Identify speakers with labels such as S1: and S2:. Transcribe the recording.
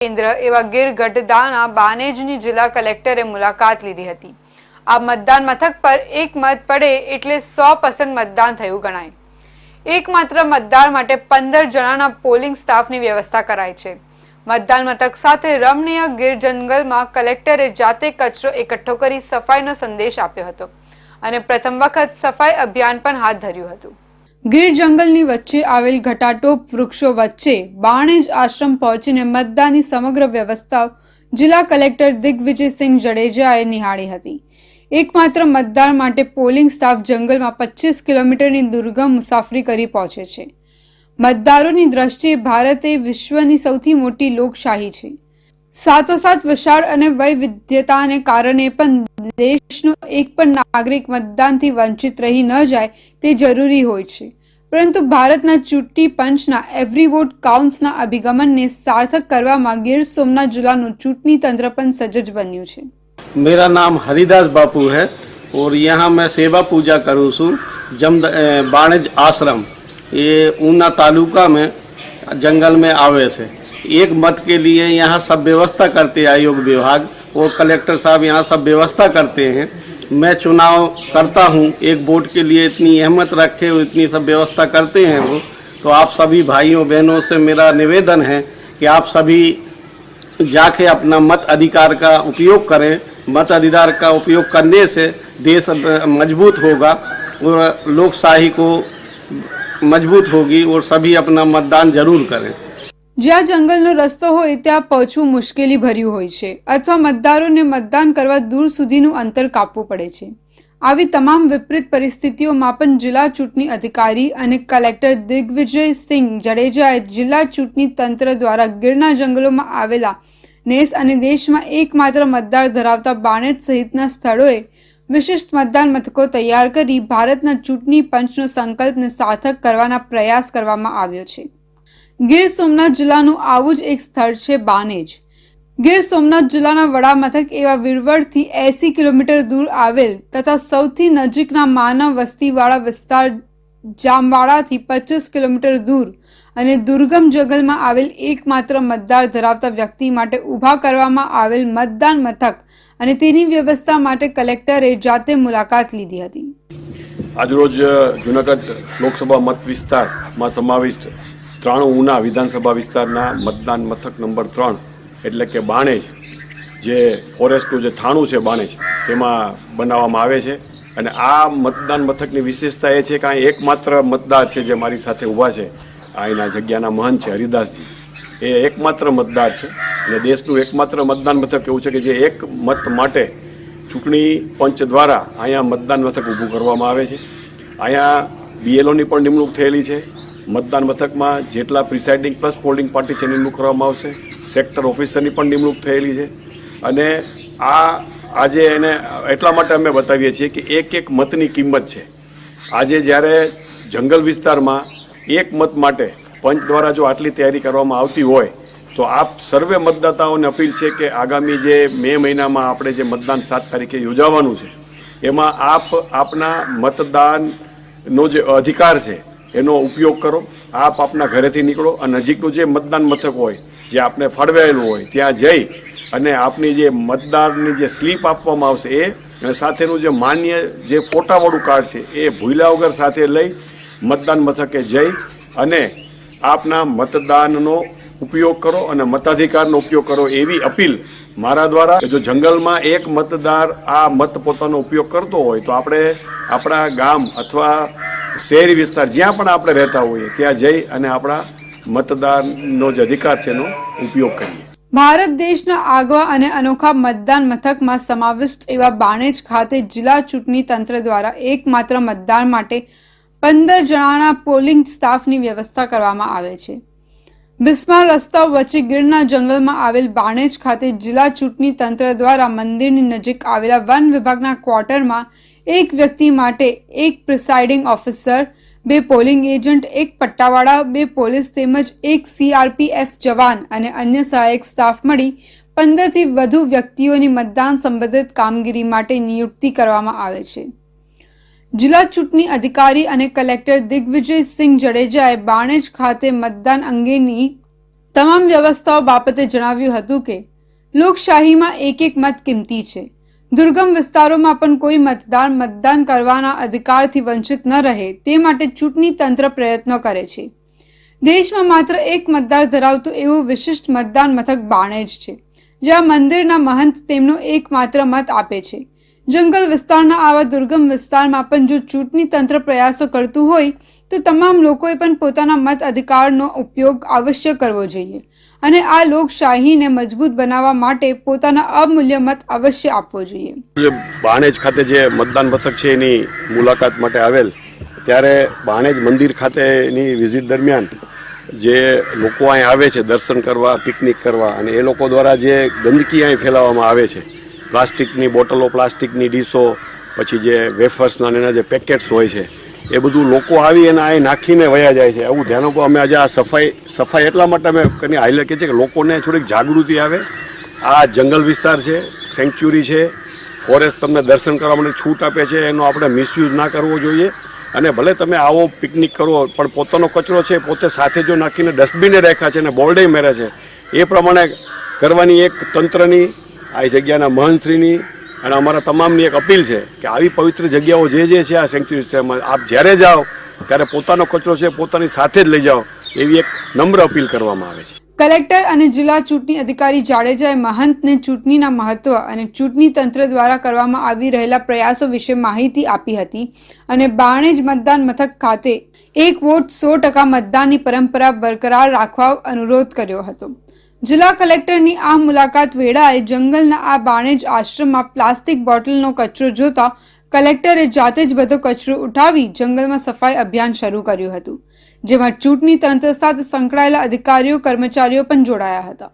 S1: કેન્દ્ર એવા ગીર ગઢદાના બાનેજની જિલ્લા કલેક્ટરે મુલાકાત લીધી હતી. આ મતદાન મથક પર એક મત પડે એટલે સો પર્સન્ટ મતદાન થયું ગણાય. એકમાત્ર મતદાર માટે પંદર જણાના પોલિંગ સ્ટાફની વ્યવસ્થા કરાઈ છે. મતદાન મથક સાથે રમણીય ગીર જંગલમાં કલેક્ટરે જાતે કચરો એકઠો કરી સફાઈનો સંદેશ આપ્યો હતો અને પ્રથમ વખત સફાઈ અભિયાન પણ હાથ ધર્યું હતું. ગીર જંગલની વચ્ચે આવેલ ઘટાટોપ વૃક્ષો વચ્ચે બાણેજ આશ્રમ પહોંચીને મતદાનની સમગ્ર વ્યવસ્થા જિલ્લા કલેક્ટર દિગ્વિજયસિંહ જડેજાએ નિહાળી હતી. એકમાત્ર મતદાર માટે પોલિંગ સ્ટાફ જંગલમાં પચીસ કિલોમીટરની દુર્ગમ મુસાફરી કરી પહોંચે છે. મતદારોની દ્રષ્ટિએ ભારત એ વિશ્વની સૌથી મોટી લોકશાહી છે. સાથોસાથ વિશાળ અને વૈવિધ્યતાને કારણે પણ દેશનો એક પણ નાગરિક મતદાનથી વંચિત રહી ન જાય તે જરૂરી હોય છે પરંતુ ભારતના ચૂંટણી પંચના એવરી વોટ કાઉન્ટ્સના અભિગમનને સાર્થક કરવામાં ગીર સોમનાથ જિલ્લાનું ચૂંટણી તંત્ર પણ સજ્જ બન્યું છે
S2: मेरा नाम हरिदास बापू है और यहाँ मैं सेवा पूजा करूँ છું जम बाणज आश्रम ये ऊना तालुका में जंगल में आवे से एक मत के लिए यहाँ सब व्यवस्था करते हैं आयोग विभाग। और कलेक्टर साहब यहाँ सब व्यवस्था करते हैं। मैं चुनाव करता हूँ। एक वोट के लिए इतनी अहमत रखे हुए इतनी सब व्यवस्था करते हैं वो। तो आप सभी भाइयों, बहनों से मेरा निवेदन है कि आप सभी जाके अपना मत अधिकार का उपयोग करें। मत अधिकार का उपयोग करने से देश मज़बूत होगा और लोकशाही को मज़बूत होगी और सभी अपना मतदान ज़रूर करें।
S1: જ્યાં જંગલનો રસ્તો હોય ત્યાં પહોંચવું મુશ્કેલી ભર્યું હોય છે અથવા મતદારોને મતદાન કરવા દૂર સુધીનું અંતર કાપવું પડે છે. આવી તમામ વિપરીત પરિસ્થિતિઓમાં પણ જિલ્લા ચૂંટણી અધિકારી અને કલેક્ટર દિગ્વિજય સિંહ જડેજાએ જિલ્લા ચૂંટણી તંત્ર દ્વારા ગીરના જંગલોમાં આવેલા નેસ અને દેશમાં એકમાત્ર મતદાર ધરાવતા બાણેજ સહિતના સ્થળોએ વિશિષ્ટ મતદાન મથકો તૈયાર કરી ભારતના ચૂંટણી પંચનો સંકલ્પને સાર્થક કરવાના પ્રયાસ કરવામાં આવ્યો છે. ગીર સોમનાથ જિલ્લાનું આવું જ એક સ્થળ છે બાનેજ. ગીર સોમનાથ જિલ્લાના વડા મથક એવા વિરવડથી એસી કિલોમીટર દૂર આવેલ તથા સૌથી નજીકના માનવ વસ્તીવાળા વિસ્તાર જામવાડાથી પચીસ કિલોમીટર દૂર અને દુર્ગમ જંગલમાં આવેલ એકમાત્ર મતદાર ધરાવતા વ્યક્તિ માટે ઊભા કરવામાં આવેલ મતદાન મથક અને તેની વ્યવસ્થા માટે કલેક્ટરે જાતે મુલાકાત લીધી હતી.
S3: આજરોજ જુનાગઢ લોકસભા મત વિસ્તારમાં સમાવિષ્ટ ત્રાણું ઉના વિધાનસભા વિસ્તારના મતદાન મથક નંબર ત્રણ, એટલે કે બાણેજ, જે ફોરેસ્ટનું જે થાણું છે બાણેજ, તેમાં બનાવવામાં આવે છે. અને આ મતદાન મથકની વિશેષતા એ છે કે અહીં એકમાત્ર મતદાર છે જે મારી સાથે ઊભા છે. અહીંના જગ્યાના મહંત છે, હરિદાસજી. એ એકમાત્ર મતદાર છે. અને દેશનું એકમાત્ર મતદાન મથક એવું છે કે જે એક મત માટે ચૂંટણી પંચ દ્વારા અહીંયા મતદાન મથક ઊભું કરવામાં આવે છે. અહીંયા બીએલઓની પણ નિમણૂક થયેલી છે. મતદાન મથકમાં જેટલા પ્રિસાઇડિંગ પ્લસ પોલિંગ પાર્ટી છે નિમણૂક કરવામાં આવશે. સેક્ટર ઓફિસરની પણ નિમણૂક થયેલી છે. અને આ, આજે એને એટલા માટે અમે બતાવીએ છીએ કે એક એક મતની કિંમત છે. આજે જ્યારે જંગલ વિસ્તારમાં એક મત માટે પંચ દ્વારા જો આટલી તૈયારી કરવામાં આવતી હોય, તો આપ સર્વે મતદાતાઓને અપીલ છે કે આગામી જે મે મહિનામાં આપણે જે મતદાન સાત તારીખે યોજાવાનું છે, એમાં આપ આપના મતદાનનો જે અધિકાર છે એનો ઉપયોગ કરો. આપ આપના ઘરેથી નીકળો અને નજીકનું જે મતદાન મથક હોય, જે આપને ફાળવાયેલું હોય, ત્યાં જઈ અને આપની જે મતદારની જે સ્લીપ આપવામાં આવશે એ અને સાથેનું જે માન્ય જે ફોટાવાળું કાર્ડ છે એ ભૂલ્યા વગર સાથે લઈ મતદાન મથકે જઈ અને આપના મતદાનનો ઉપયોગ કરો અને મતાધિકારનો ઉપયોગ કરો એવી અપીલ મારા દ્વારા. જો જંગલમાં એક મતદાર આ મત પોતાનો ઉપયોગ કરતો હોય તો આપણે આપણા ગામ અથવા શહેરી વિસ્તાર જ્યાં પણ આપણે રહેતા હોઈએ, ત્યાં જઈ અને આપણા મતદાનનો જે અધિકાર છે એનો ઉપયોગ કરીએ.
S1: ભારત દેશના આગવા અને અનોખા મતદાન મથકમાં સમાવિષ્ટ એવા બાણેજ ખાતે જિલ્લા ચૂંટણી તંત્ર દ્વારા એકમાત્ર મતદાન માટે પંદર જણાના પોલિંગ સ્ટાફની વ્યવસ્થા કરવામાં આવે છે. બિસ્માર રસ્તા વચ્ચે ગીરના જંગલમાં આવેલ બાણેજ ખાતે જિલ્લા ચૂંટણી તંત્ર દ્વારા મંદિરની નજીક આવેલા વન વિભાગના ક્વાર્ટરમાં એક વ્યક્તિ માટે એક પ્રિસાઇડિંગ ઓફિસર, બે પોલિંગ એજન્ટ, એક પટ્ટાવાળા, બે પોલીસ તેમજ એક સીઆરપીએફ જવાન અને અન્ય સહાયક સ્ટાફ મળી પંદરથી વધુ વ્યક્તિઓની મતદાન સંબંધિત કામગીરી માટે નિયુક્તિ કરવામાં આવે છે. જિલ્લા ચૂંટણી અધિકારી અને કલેક્ટર દિગ્વિજયસિંહ જડેજાએ બાણેજ ખાતે મતદાન અંગેની તમામ વ્યવસ્થાઓ બાબતે જણાવ્યું હતું કે, લોકશાહીમાં એક એક મત કિંમતી છે. દુર્ગમ વિસ્તારોમાં પણ કોઈ મતદાર મતદાન કરવાના અધિકારથી વંચિત ન રહે તે માટે ચૂંટણી તંત્ર પ્રયત્નો કરે છે. દેશમાં માત્ર એક મતદાર ધરાવતું એવું વિશિષ્ટ મતદાન મથક બાણેજ છે, જ્યાં મંદિરના મહંત તેમનો એકમાત્ર મત આપે છે. જંગલ વિસ્તારના આવા દુર્ગમ વિસ્તારમાં પણ જો ચૂંટણી તંત્ર પ્રયાસો કરતું હોય, તો તમામ લોકોએ પણ પોતાના મત અધિકારનો ઉપયોગ અવશ્ય કરવો જોઈએ અને આ લોકશાહીને મજબૂત બનાવવા માટે પોતાના અમૂલ્ય મત અવશ્ય આપવો જોઈએ.
S3: બાણેજ ખાતે જે મતદાન મથક છે એની મુલાકાત માટે આવેલ, ત્યારે બાણેજ મંદિર ખાતેની વિઝિટ દરમિયાન જે લોકો અહીં આવે છે દર્શન કરવા, પિકનિક કરવા અને એ લોકો દ્વારા જે ગંદકી અહીં ફેલાવવામાં આવે છે પ્લાસ્ટિકની બોટલો, પ્લાસ્ટિકની ડીશો, પછી જે વેફર્સના એના જે પેકેટ્સ હોય છે, એ બધું લોકો આવી અને આ નાખીને વયા જાય છે. એવું ધ્યાન આપો અમે આજે આ સફાઈ સફાઈ એટલા માટે અમે કરીને હાઈલાઇટ કરીએ છીએ કે લોકોને થોડીક જાગૃતિ આવે. આ જંગલ વિસ્તાર છે સેન્ચ્યુરી છે, ફોરેસ્ટ તમને દર્શન કરવા માટે છૂટ આપે છે, એનો આપણે મિસયુઝ ના કરવો જોઈએ. અને ભલે તમે આવો પિકનિક કરો, પણ પોતાનો કચરો છે, પોતે સાથે જો નાખીને ડસ્ટબિને રાખ્યા છે અને બોર્ડે મેરે છે, એ પ્રમાણે કરવાની એક તંત્રની આ જગ્યાના મહંતશ્રીની અને અમારા તમામની એક અપીલ છે કે આવી પવિત્ર જગ્યાઓ જે જે છે આ સેન્ચ્યુરી વિસ્તારમાં આપ જ્યારે જાઓ, ત્યારે પોતાનો કચરો છે પોતાની સાથે જ લઈ જાઓ, એવી એક નમ્ર અપીલ કરવામાં આવે છે.
S1: કલેક્ટર અને જિલ્લા ચૂંટણી અધિકારી જાડેજાએ મહંતને ચૂંટણીના મહત્વ અને ચૂંટણી તંત્ર દ્વારા કરવામાં આવી રહેલા પ્રયાસો વિશે માહિતી આપી હતી અને બાણેજ મતદાન મથક ખાતે એક વોટ સો ટકા મતદાનની પરંપરા બરકરાર રાખવા અનુરોધ કર્યો હતો. જિલ્લા કલેક્ટરની આ મુલાકાત વેળાએ જંગલના આ બાણેજ આશ્રમમાં પ્લાસ્ટિક બોટલનો કચરો જોતા કલેક્ટરે જાતે જ બધો કચરો ઉઠાવી જંગલમાં સફાઈ અભિયાન શરૂ કર્યું હતું, જેમાં ચૂંટણી તંત્ર સાથે સંકળાયેલા અધિકારીઓ, કર્મચારીઓ પણ જોડાયા હતા.